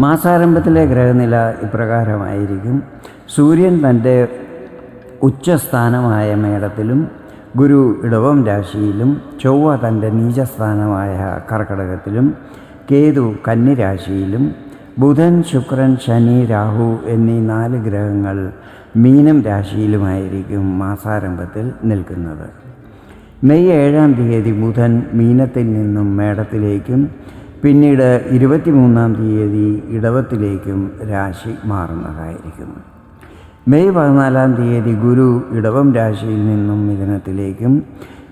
മാസാരംഭത്തിലെ ഗ്രഹനില ഇപ്രകാരമായിരിക്കും. സൂര്യൻ തന്റെ ഉച്ചസ്ഥാനമായ മേടത്തിലും ഗുരു ഇടവം രാശിയിലും ചൊവ്വ തന്റെ നീചസ്ഥാനമായ കർക്കടകത്തിലും കേതു കന്നിരാശിയിലും ബുധൻ ശുക്രൻ ശനി രാഹു എന്നീ നാല് ഗ്രഹങ്ങൾ മീനം രാശിയിലുമായിരിക്കും മാസാരംഭത്തിൽ നിൽക്കുന്നത്. മെയ് ഏഴാം തീയതി ബുധൻ മീനത്തിൽ നിന്നും മേടത്തിലേക്കും പിന്നീട് ഇരുപത്തിമൂന്നാം തീയതി ഇടവത്തിലേക്കും രാശി മാറുന്നതായിരിക്കുന്നു. മെയ് പതിനാലാം തീയതി ഗുരു ഇടവം രാശിയിൽ നിന്നും മിഥുനത്തിലേക്കും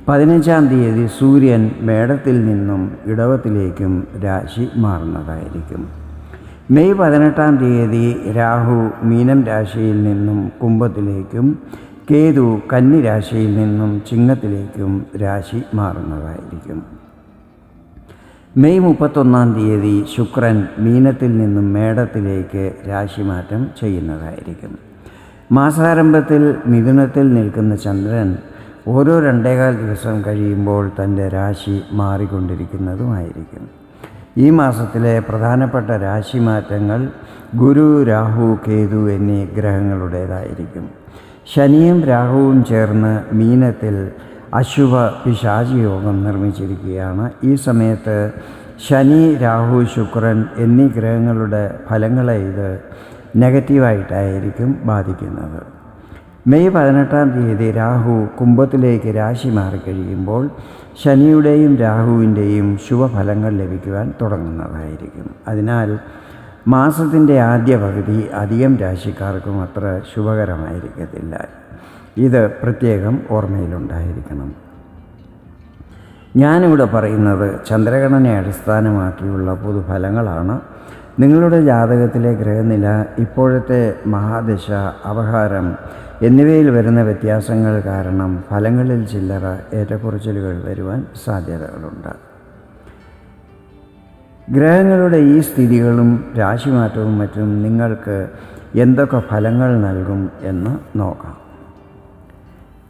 പതിനഞ്ചാം തീയതി സൂര്യൻ മേടത്തിൽ നിന്നും ഇടവത്തിലേക്കും രാശി മാറുന്നതായിരിക്കും. മെയ് പതിനെട്ടാം തീയതി രാഹു മീനം രാശിയിൽ നിന്നും കുംഭത്തിലേക്കും കേതു കന്നി രാശിയിൽ നിന്നും ചിങ്ങത്തിലേക്കും രാശി മാറുന്നതായിരിക്കും. മെയ് മുപ്പത്തൊന്നാം തീയതി ശുക്രൻ മീനത്തിൽ നിന്നും മേടത്തിലേക്ക് രാശിമാറ്റം ചെയ്യുന്നതായിരിക്കും. മാസാരംഭത്തിൽ മിഥുനത്തിൽ നിൽക്കുന്ന ചന്ദ്രൻ ഓരോ രണ്ടേകാൽ ദിവസം കഴിയുമ്പോൾ തന്റെ രാശി മാറിക്കൊണ്ടിരിക്കുന്നതുമായിരിക്കും. ഈ മാസത്തിലെ പ്രധാനപ്പെട്ട രാശിമാറ്റങ്ങൾ ഗുരു രാഹു കേതു എന്നീ ഗ്രഹങ്ങളുടേതായിരിക്കും. ശനിയും രാഹുവും ചേർന്ന് മീനത്തിൽ അശുഭ പിശാചി യോഗം നിർമ്മിച്ചിരിക്കുകയാണ്. ഈ സമയത്ത് ശനി രാഹു ശുക്രൻ എന്നീ ഗ്രഹങ്ങളുടെ ഫലങ്ങളെ ഇത് നെഗറ്റീവായിട്ടായിരിക്കും ബാധിക്കുന്നത്. മെയ് പതിനെട്ടാം തീയതി രാഹു കുംഭത്തിലേക്ക് രാശി മാറിക്കഴിയുമ്പോൾ ശനിയുടെയും രാഹുവിന്റെയും ശുഭഫലങ്ങൾ ലഭിക്കുവാൻ തുടങ്ങുന്നതായിരിക്കും. അതിനാൽ മാസത്തിന്റെ ആദ്യ പകുതി അധികം രാശിക്കാർക്കും അത്ര ശുഭകരമായിരിക്കത്തില്ല. ഇത് പ്രത്യേകം ഓർമ്മയിലുണ്ടായിരിക്കണം. ഞാനിവിടെ പറയുന്നത് ചന്ദ്രഗണനെ അടിസ്ഥാനമാക്കിയുള്ള പൊതുഫലങ്ങളാണ്. നിങ്ങളുടെ ജാതകത്തിലെ ഗ്രഹനില ഇപ്പോഴത്തെ മഹാദശ അപഹാരം എന്നിവയിൽ വരുന്ന വ്യത്യാസങ്ങൾ കാരണം ഫലങ്ങളിൽ ചില്ലറ ഏറ്റക്കുറച്ചിലുകൾ വരുവാൻ സാധ്യതകളുണ്ട്. ഗ്രഹങ്ങളുടെ ഈ സ്ഥിതികളും രാശിമാറ്റവും മറ്റും നിങ്ങൾക്ക് എന്തൊക്കെ ഫലങ്ങൾ നൽകും എന്ന് നോക്കാം.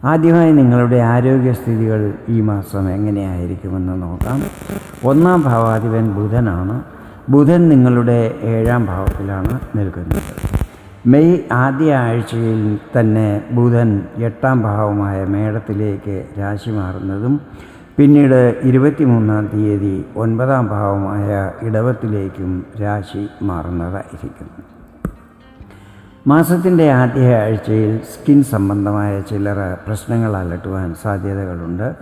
ആദ്യമായി നിങ്ങളുടെ ആരോഗ്യസ്ഥിതികൾ ഈ മാസം എങ്ങനെയായിരിക്കുമെന്ന് നോക്കാം. ഒന്നാം ഭാവാധിപൻ ബുധനാണ്. ബുധൻ നിങ്ങളുടെ ഏഴാം ഭാവത്തിലാണ് നിൽക്കുന്നത്. മെയ് ആദ്യ ആഴ്ചയിൽ തന്നെ ബുധൻ എട്ടാം ഭാവമായ മേടത്തിലേക്ക് രാശി മാറുന്നതും പിന്നീട് ഇരുപത്തിമൂന്നാം തീയതി ഒൻപതാം ഭാവമായ ഇടവത്തിലേക്കും രാശി മാറുന്നതായിരിക്കും മാസത്തിന്റെ ആദ്യ ആഴ്ചയിൽ സ്കിൻ സംബന്ധമായ ചില്ലറ പ്രശ്നങ്ങൾ അലട്ടുവാൻ സാധ്യതകളുണ്ട്.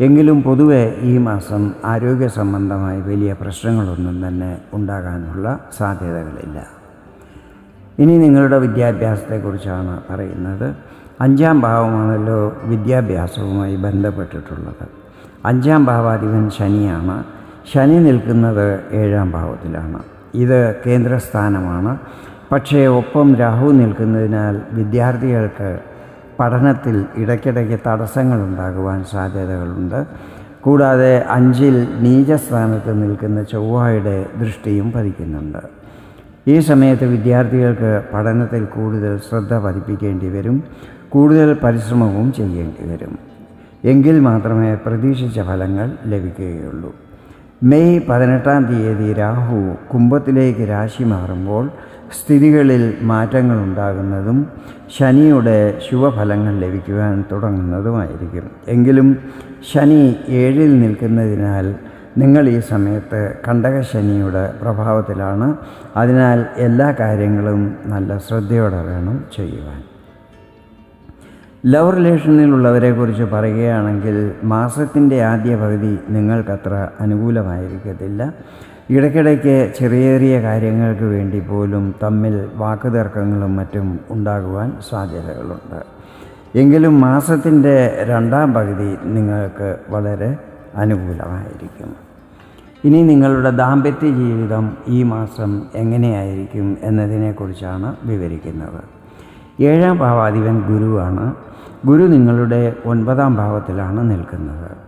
എങ്കിലും പൊതുവെ ഈ മാസം ആരോഗ്യ സംബന്ധമായി വലിയ പ്രശ്നങ്ങളൊന്നും തന്നെ ഉണ്ടാകാനുള്ള സാധ്യതകളില്ല. ഇനി നിങ്ങളുടെ വിദ്യാഭ്യാസത്തെക്കുറിച്ചാണ് പറയുന്നത്. അഞ്ചാം ഭാവമാണല്ലോ വിദ്യാഭ്യാസവുമായി ബന്ധപ്പെട്ടിട്ടുള്ളത്. അഞ്ചാം ഭാവാധിപൻ ശനിയാണ്. ശനി നിൽക്കുന്നത് ഏഴാം ഭാവത്തിലാണ്. ഇത് കേന്ദ്രസ്ഥാനമാണ്. പക്ഷേ ഒപ്പം രാഹു നിൽക്കുന്നതിനാൽ വിദ്യാർത്ഥികൾക്ക് പഠനത്തിൽ ഇടയ്ക്കിടയ്ക്ക് തടസ്സങ്ങൾ ഉണ്ടാകുവാൻ സാധ്യതകളുണ്ട്. കൂടാതെ അഞ്ചിൽ നീചസ്ഥാനത്ത് നിൽക്കുന്ന ചൊവ്വയുടെ ദൃഷ്ടിയും പതിക്കുന്നുണ്ട്. ഈ സമയത്ത് വിദ്യാർത്ഥികൾക്ക് പഠനത്തിൽ കൂടുതൽ ശ്രദ്ധ പതിപ്പിക്കേണ്ടി വരും. കൂടുതൽ പരിശ്രമവും ചെയ്യേണ്ടി വരും. എങ്കിൽ മാത്രമേ പ്രതീക്ഷിച്ച ഫലങ്ങൾ ലഭിക്കുകയുള്ളൂ. മെയ് പതിനെട്ടാം തീയതി രാഹു കുംഭത്തിലേക്ക് രാശി മാറുമ്പോൾ സ്ഥിതികളിൽ മാറ്റങ്ങൾ ഉണ്ടാകുന്നതും ശനിയുടെ ശുഭഫലങ്ങൾ ലഭിക്കുവാൻ തുടങ്ങുന്നതുമായിരിക്കും. എങ്കിലും ശനി ഏഴിൽ നിൽക്കുന്നതിനാൽ നിങ്ങൾ ഈ സമയത്ത് കണ്ടകശനിയുടെ പ്രഭാവത്തിലാണ്. അതിനാൽ എല്ലാ കാര്യങ്ങളും നല്ല ശ്രദ്ധയോടെ വേണം ചെയ്യുവാൻ. ലവ് റിലേഷനിലുള്ളവരെക്കുറിച്ച് പറയുകയാണെങ്കിൽ മാസത്തിന്റെ ആദ്യ പകുതി നിങ്ങൾക്കത്ര അനുകൂലമായിരിക്കത്തില്ല. ഇടയ്ക്കിടയ്ക്ക് ചെറിയ ചെറിയ കാര്യങ്ങൾക്ക് വേണ്ടി പോലും തമ്മിൽ വാക്കുതർക്കങ്ങളും മറ്റും ഉണ്ടാകുവാൻ സാധ്യതകളുണ്ട്. എങ്കിലും മാസത്തിന്റെ രണ്ടാം പകുതി നിങ്ങൾക്ക് വളരെ അനുകൂലമായിരിക്കും. ഇനി നിങ്ങളുടെ ദാമ്പത്യ ജീവിതം ഈ മാസം എങ്ങനെയായിരിക്കും എന്നതിനെക്കുറിച്ചാണ് വിവരിക്കുന്നത്. ഏഴാം ഭാവാധിപൻ ഗുരുവാണ്. ഗുരു നിങ്ങളുടെ ഒൻപതാം ഭാവത്തിലാണ് നിൽക്കുന്നത്.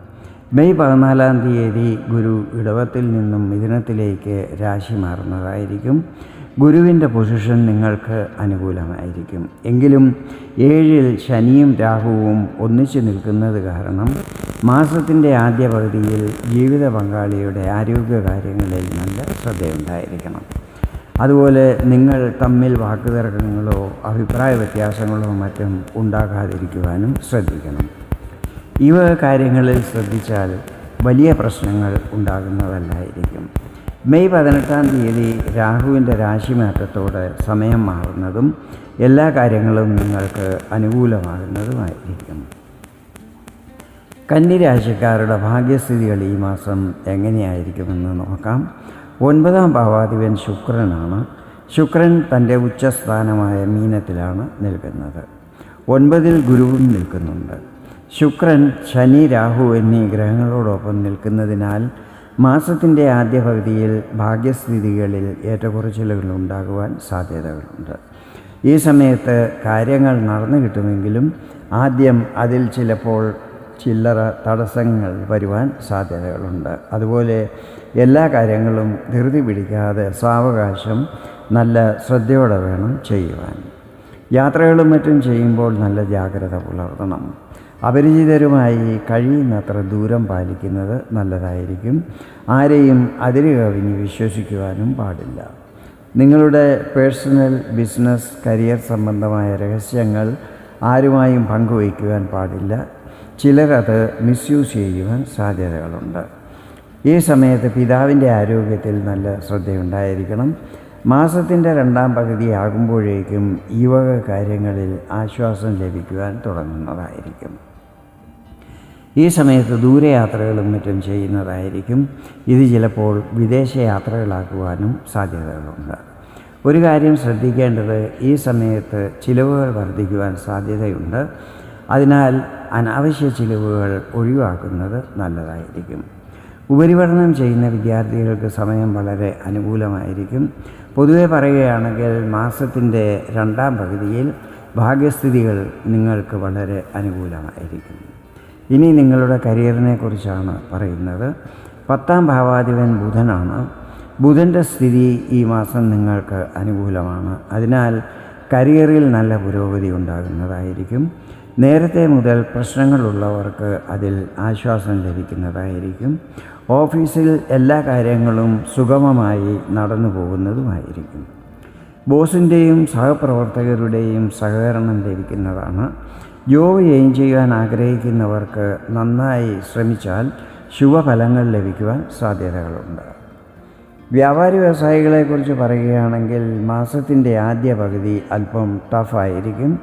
മെയ് പതിനാലാം തീയതി ഗുരു ഇടവത്തിൽ നിന്നും മിഥുനത്തിലേക്ക് രാശി മാറുന്നതായിരിക്കും. ഗുരുവിന്റെ പൊസിഷൻ നിങ്ങൾക്ക് അനുകൂലമായിരിക്കും. എങ്കിലും ഏഴിൽ ശനിയും രാഹുവും ഒന്നിച്ചു നിൽക്കുന്നത് കാരണം മാസത്തിന്റെ ആദ്യ പകുതിയിൽ ജീവിത പങ്കാളിയുടെ ആരോഗ്യകാര്യങ്ങളിൽ നല്ല ശ്രദ്ധയുണ്ടായിരിക്കണം. അതുപോലെ നിങ്ങൾ തമ്മിൽ വാക്കുതർക്കങ്ങളോ അഭിപ്രായ വ്യത്യാസങ്ങളോ മറ്റും ഉണ്ടാകാതിരിക്കുവാനും ശ്രദ്ധിക്കണം. ഇവ കാര്യങ്ങളിൽ ശ്രദ്ധിച്ചാൽ വലിയ പ്രശ്നങ്ങൾ ഉണ്ടാകുന്നതല്ലായിരിക്കും. മെയ് പതിനെട്ടാം തീയതി രാഹുവിന്റെ രാശിമാറ്റത്തോടെ സമയം മാറുന്നതും എല്ലാ കാര്യങ്ങളും നിങ്ങൾക്ക് അനുകൂലമാകുന്നതുമായിരിക്കും. കന്നിരാശിക്കാരുടെ ഭാഗ്യസ്ഥിതികൾ ഈ മാസം എങ്ങനെയായിരിക്കുമെന്ന് നോക്കാം. ഒൻപതാം ഭാവാധിപൻ ശുക്രനാണ്. ശുക്രൻ തന്റെ ഉച്ചസ്ഥാനമായ മീനത്തിലാണ് നിൽക്കുന്നത്. ഒൻപതിൽ ഗുരുവും നിൽക്കുന്നുണ്ട്. ശുക്രൻ ശനി രാഹു എന്നീ ഗ്രഹങ്ങളോടൊപ്പം നിൽക്കുന്നതിനാൽ മാസത്തിന്റെ ആദ്യ പകുതിയിൽ ഭാഗ്യസ്ഥിതികളിൽ ഏറ്റക്കുറച്ചിലുകൾ ഉണ്ടാകുവാൻ സാധ്യതകളുണ്ട്. ഈ സമയത്ത് കാര്യങ്ങൾ നടന്നു കിട്ടുമെങ്കിലും ആദ്യം അതിൽ ചിലപ്പോൾ ചില്ലറ തടസ്സങ്ങൾ വരുവാൻ സാധ്യതകളുണ്ട്. അതുപോലെ എല്ലാ കാര്യങ്ങളും ധൃതി പിടിക്കാതെ സാവകാശം നല്ല ശ്രദ്ധയോടെ വേണം ചെയ്യുവാൻ. യാത്രകളും മറ്റും ചെയ്യുമ്പോൾ നല്ല ജാഗ്രത പുലർത്തണം. അപരിചിതരുമായി കഴിയുന്നത്ര ദൂരം പാലിക്കുന്നത് നല്ലതായിരിക്കും. ആരെയും അതിര് കവിഞ്ഞ് വിശ്വസിക്കുവാനും പാടില്ല. നിങ്ങളുടെ പേഴ്സണൽ ബിസിനസ് കരിയർ സംബന്ധമായ രഹസ്യങ്ങൾ ആരുമായും പങ്കുവയ്ക്കുവാൻ പാടില്ല. ചിലരത് മിസ്യൂസ് ചെയ്യുവാൻ സാധ്യതകളുണ്ട്. ഈ സമയത്ത് പിതാവിന്റെ ആരോഗ്യത്തിൽ നല്ല ശ്രദ്ധയുണ്ടായിരിക്കണം. മാസത്തിന്റെ രണ്ടാം പകുതി ആകുമ്പോഴേക്കും ഈ വക കാര്യങ്ങളിൽ ആശ്വാസം ലഭിക്കുവാൻ തുടങ്ങുന്നതായിരിക്കും. ഈ സമയത്ത് ദൂരയാത്രകളും മറ്റും ചെയ്യുന്നതായിരിക്കും. ഇത് ചിലപ്പോൾ വിദേശ യാത്രകളാക്കുവാനും സാധ്യതകളുണ്ട്. ഒരു കാര്യം ശ്രദ്ധിക്കേണ്ടത് ഈ സമയത്ത് ചിലവുകൾ വർദ്ധിക്കുവാൻ സാധ്യതയുണ്ട്. അതിനാൽ അനാവശ്യ ചിലവുകൾ ഒഴിവാക്കുന്നത് നല്ലതായിരിക്കും. ഉപരിപഠനം ചെയ്യുന്ന വിദ്യാർത്ഥികൾക്ക് സമയം വളരെ അനുകൂലമായിരിക്കും. പൊതുവെ പറയുകയാണെങ്കിൽ മാസത്തിന്റെ രണ്ടാം പകുതിയിൽ ഭാഗ്യസ്ഥിതികൾ നിങ്ങൾക്ക് വളരെ അനുകൂലമായിരിക്കും. ഇനി നിങ്ങളുടെ കരിയറിനെ കുറിച്ചാണ് പറയുന്നത്. പത്താം ഭാവാധിപൻ ബുധനാണ്. ബുധന്റെ സ്ഥിതി ഈ മാസം നിങ്ങൾക്ക് അനുകൂലമാണ്. അതിനാൽ കരിയറിൽ നല്ല പുരോഗതി ഉണ്ടാകുന്നതായിരിക്കും. നേരത്തെ മുതൽ പ്രശ്നങ്ങളുള്ളവർക്ക് അതിൽ ആശ്വാസം ലഭിക്കുന്നതായിരിക്കും. ഓഫീസിൽ എല്ലാ കാര്യങ്ങളും സുഗമമായി നടന്നു പോകുന്നതുമായിരിക്കും. ബോസിന്റെയും സഹപ്രവർത്തകരുടെയും സഹകരണം ലഭിക്കുന്നതാണ്. ജോബ് എയിം ചെയ്യാൻ ആഗ്രഹിക്കുന്നവർക്ക് നന്നായി ശ്രമിച്ചാൽ ശുഭഫലങ്ങൾ ലഭിക്കുവാൻ സാധ്യതകളുണ്ട്. വ്യാപാരി വ്യവസായികളെക്കുറിച്ച് പറയുകയാണെങ്കിൽ മാസത്തിന്റെ ആദ്യ പകുതി അല്പം ടഫായിരിക്കും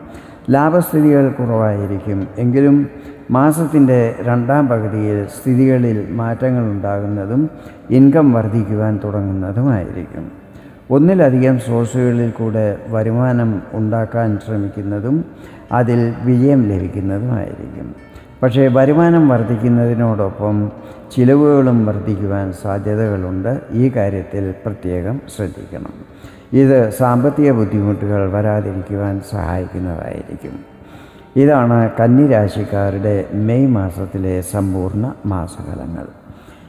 ലാഭസ്ഥിതികൾ കുറവായിരിക്കും. എങ്കിലും മാസത്തിന്റെ രണ്ടാം പകുതിയിൽ സ്ഥിതികളിൽ മാറ്റങ്ങൾ ഉണ്ടാകുന്നതും ഇൻകം വർദ്ധിക്കുവാൻ തുടങ്ങുന്നതുമായിരിക്കും. ഒന്നിലധികം സോഴ്സുകളിൽ കൂടെ വരുമാനം ഉണ്ടാക്കാൻ ശ്രമിക്കുന്നതും അതിൽ വിജയം ലഭിക്കുന്നതുമായിരിക്കും. പക്ഷേ വരുമാനം വർദ്ധിക്കുന്നതിനോടൊപ്പം ചിലവുകളും വർദ്ധിക്കുവാൻ സാധ്യതകളുണ്ട്. ഈ കാര്യത്തിൽ പ്രത്യേകം ശ്രദ്ധിക്കണം. ഇത് സാമ്പത്തിക ബുദ്ധിമുട്ടുകൾ വരാതിരിക്കുവാൻ സഹായിക്കുന്നതായിരിക്കും. ഇതാണ് കന്നിരാശിക്കാരുടെ മെയ് മാസത്തിലെ സമ്പൂർണ മാസഫലങ്ങൾ.